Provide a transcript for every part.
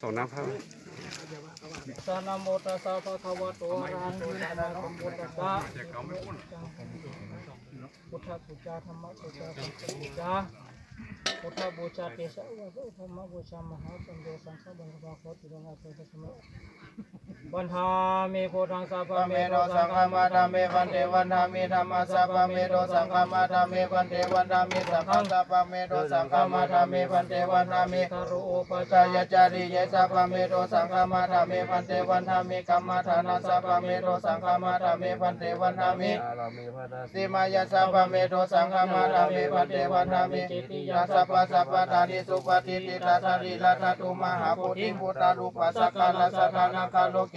ส่งน้ำเข้าสนะโมตัสสะภะคะวะโตอะระหะโตสัมมาสัมตัสสะพุทธบูชาธรรมบูชาสังฆบูชาพุทธบูชาเตสะวะธรรมบูชามหาสังโฆสังฆบังคับขอติดงอาเตสะมะ วันหามิโพธังสัพพะเมโตสังฆมาธรรมเมวันเทวันธามิธรรมะสัพพะเมโตสังฆมาธรรมเมวันเทวันธามิสัพพะสัพพะเมโตสังฆมาธรรมเมวันเทวันธามิคารุโอปชายจาริยสัพพะเมโตสังฆมาธรรมเมวันเทวันธามิกัมมาฐานาสัพพะเมโตสังฆมาธรรมเมวันเทวันธามิสิมายาสัพพะเมโทสังฆมารามิปันเทวันนามิยาสัพพะสัพพะทานิสุปฏิทิตาสาริลาตตุมหาปุถิพุทธารูปัสสะกาลสัทธานาคาโลก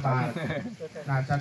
เพสั